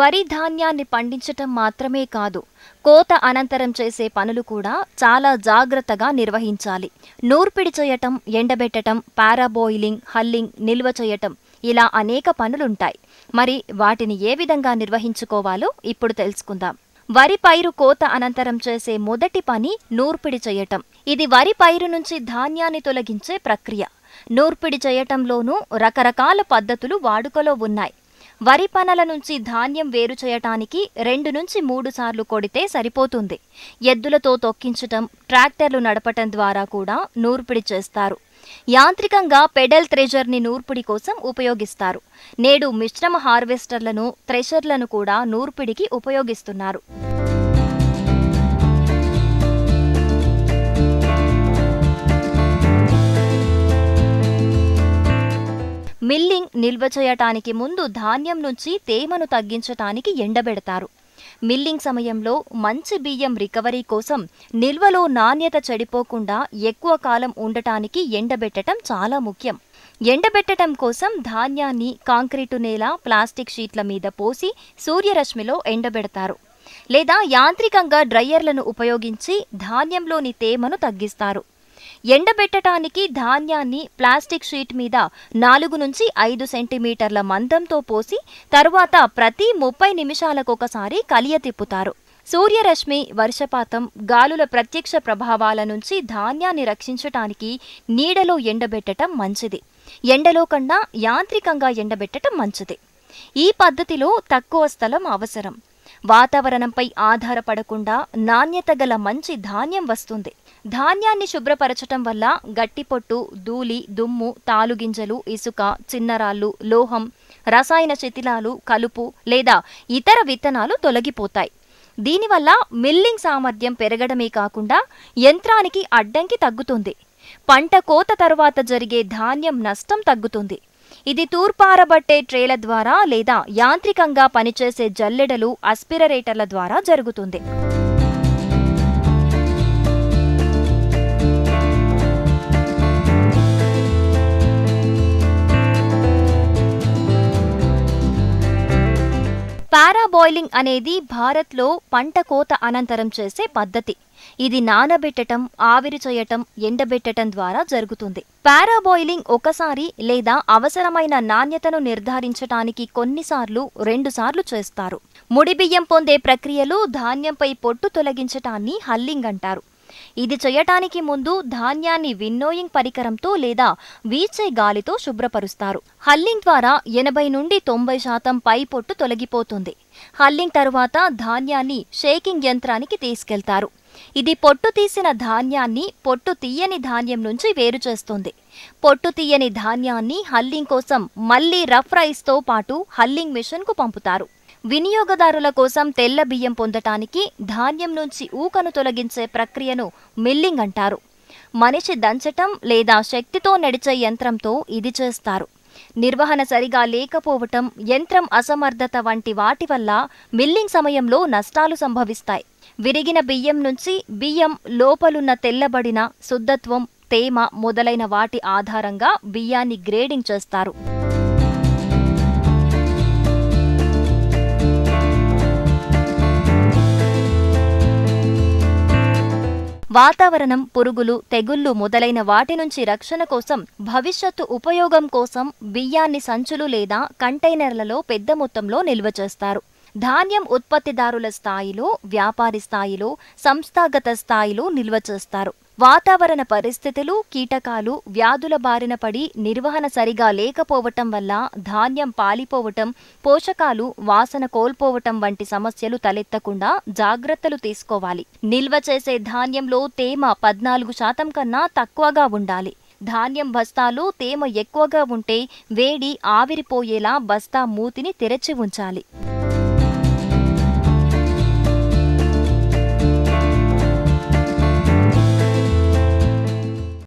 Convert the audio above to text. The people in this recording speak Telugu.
వరి ధాన్యాన్ని పండించటం మాత్రమే కాదు కోత అనంతరం చేసే పనులు కూడా చాలా జాగ్రత్తగా నిర్వహించాలి. నూర్పిడి చేయటం ఎండబెట్టటం పారాబోయిలింగ్ హల్లింగ్ నిల్వ చేయటం ఇలా అనేక పనులుంటాయి. మరి వాటిని ఏ విధంగా నిర్వహించుకోవాలో ఇప్పుడు తెలుసుకుందాం. వరి పైరు కోత అనంతరం చేసే మొదటి పని నూర్పిడి చేయటం. ఇది వరి పైరు నుంచి ధాన్యాన్ని తొలగించే ప్రక్రియ. నూర్పిడి చేయటంలోనూ రకరకాల పద్ధతులు వాడుకలో ఉన్నాయి. వరి పనల నుంచి ధాన్యం వేరు చేయటానికి రెండు నుంచి మూడు సార్లు కొడితే సరిపోతుంది. ఎద్దులతో తొక్కించటం ట్రాక్టర్లు నడపటం ద్వారా కూడా నూర్పిడి చేస్తారు. యాంత్రికంగా పెడల్ థ్రెషర్ని నూర్పిడి కోసం ఉపయోగిస్తారు. నేడు మిశ్రమ హార్వెస్టర్లను థ్రెషర్లను కూడా నూర్పిడికి ఉపయోగిస్తున్నారు. మిల్లింగ్ నిల్వ చేయటానికి ముందు ధాన్యం నుంచి తేమను తగ్గించటానికి ఎండబెడతారు. మిల్లింగ్ సమయంలో మంచి బియ్యం రికవరీ కోసం నిల్వలో నాణ్యత చెడిపోకుండా ఎక్కువ కాలం ఉండటానికి ఎండబెట్టటం చాలా ముఖ్యం. ఎండబెట్టటం కోసం ధాన్యాన్ని కాంక్రీటు నేల ప్లాస్టిక్ షీట్ల మీద పోసి సూర్యరశ్మిలో ఎండబెడతారు. లేదా యాంత్రికంగా డ్రయ్యర్లను ఉపయోగించి ధాన్యంలోని తేమను తగ్గిస్తారు. ఎండబెట్టటానికి ధాన్యాన్ని ప్లాస్టిక్ షీట్ మీద నాలుగు నుంచి ఐదు సెంటీమీటర్ల మందంతో పోసి తరువాత ప్రతి ముప్పై నిమిషాలకొకసారి కలియ తిప్పుతారు. సూర్యరశ్మి వర్షపాతం గాలుల ప్రత్యక్ష ప్రభావాల నుంచి ధాన్యాన్ని రక్షించటానికి నీడలో ఎండబెట్టటం మంచిది. ఎండలో కన్నా యాంత్రికంగా ఎండబెట్టటం మంచిది. ఈ పద్ధతిలో తక్కువ స్థలం అవసరం. వాతావరణంపై ఆధారపడకుండా నాణ్యత గల మంచి ధాన్యం వస్తుంది. ధాన్యాన్ని శుభ్రపరచటం వల్ల గట్టిపొట్టు ధూళి దుమ్ము తాలుగింజలు ఇసుక చిన్నరాళ్ళు లోహం రసాయన శిథిలాలు కలుపు లేదా ఇతర విత్తనాలు తొలగిపోతాయి. దీనివల్ల మిల్లింగ్ సామర్థ్యం పెరగడమే కాకుండా యంత్రానికి అడ్డంకి తగ్గుతుంది. పంట కోత తరువాత జరిగే ధాన్యం నష్టం తగ్గుతుంది. ఇది తూర్పారబట్టే ట్రేల ద్వారా లేదా యాంత్రికంగా పనిచేసే జల్లెడలు అస్పిరరేటర్ల ద్వారా జరుగుతుంది. పారాబాయిలింగ్ అనేది భారత్లో పంట కోత అనంతరం చేసే పద్ధతి. ఇది నానబెట్టటం ఆవిరి చేయటం ఎండబెట్టటం ద్వారా జరుగుతుంది. పారాబాయిలింగ్ ఒకసారి లేదా అవసరమైన నాణ్యతను నిర్ధారించటానికి కొన్నిసార్లు రెండుసార్లు చేస్తారు. ముడి బియ్యం పొందే ప్రక్రియలో ధాన్యంపై పొట్టు తొలగించటాన్ని హల్లింగ్ అంటారు. ఇది చేయటానికి ముందు ధాన్యాన్ని విన్నోయింగ్ పరికరంతో లేదా వీచే గాలితో శుభ్రపరుస్తారు. హల్లింగ్ ద్వారా ఎనభై నుండి తొంభై శాతం పై పొట్టు తొలగిపోతుంది. హల్లింగ్ తరువాత ధాన్యాన్ని షేకింగ్ యంత్రానికి తీసుకెళ్తారు. ఇది పొట్టు తీసిన ధాన్యాన్ని పొట్టు తీయని ధాన్యం నుంచి వేరు చేస్తుంది. పొట్టు తీయని ధాన్యాన్ని హల్లింగ్ కోసం మళ్ళీ రఫ్ రైస్తో పాటు హల్లింగ్ మిషన్కు పంపుతారు. వినియోగదారుల కోసం తెల్ల బియ్యం పొందటానికి ధాన్యం నుంచి ఊకను తొలగించే ప్రక్రియను మిల్లింగ్ అంటారు. మనిషి దంచటం లేదా శక్తితో నడిచే యంత్రంతో ఇది చేస్తారు. నిర్వహణ సరిగా లేకపోవటం యంత్రం అసమర్థత వంటి వాటి వల్ల మిల్లింగ్ సమయంలో నష్టాలు సంభవిస్తాయి. విరిగిన బియ్యం నుంచి బియ్యం లోపలున్న తెల్లబడిన శుద్ధత్వం తేమ మొదలైన వాటి ఆధారంగా బియ్యాన్ని గ్రేడింగ్ చేస్తారు. వాతావరణం పురుగులు తెగుళ్ళు మొదలైన వాటి నుంచి రక్షణ కోసం భవిష్యత్తు ఉపయోగం కోసం బియ్యాన్ని సంచులు లేదా కంటైనర్లలో పెద్ద మొత్తంలో నిల్వ చేస్తారు. ధాన్యం ఉత్పత్తిదారుల స్థాయిలో వ్యాపారి స్థాయిలో సంస్థాగత స్థాయిలో నిల్వ చేస్తారు. వాతావరణ పరిస్థితులు కీటకాలు వ్యాధుల బారిన పడి నిర్వహణ సరిగా లేకపోవటం వల్ల ధాన్యం పాలిపోవటం పోషకాలు వాసన కోల్పోవటం వంటి సమస్యలు తలెత్తకుండా జాగ్రత్తలు తీసుకోవాలి. నిల్వ చేసే ధాన్యంలో తేమ పద్నాలుగు శాతం కన్నా తక్కువగా ఉండాలి. ధాన్యం బస్తాలు తేమ ఎక్కువగా ఉంటే వేడి ఆవిరిపోయేలా బస్తా మూతిని తెరచి ఉంచాలి.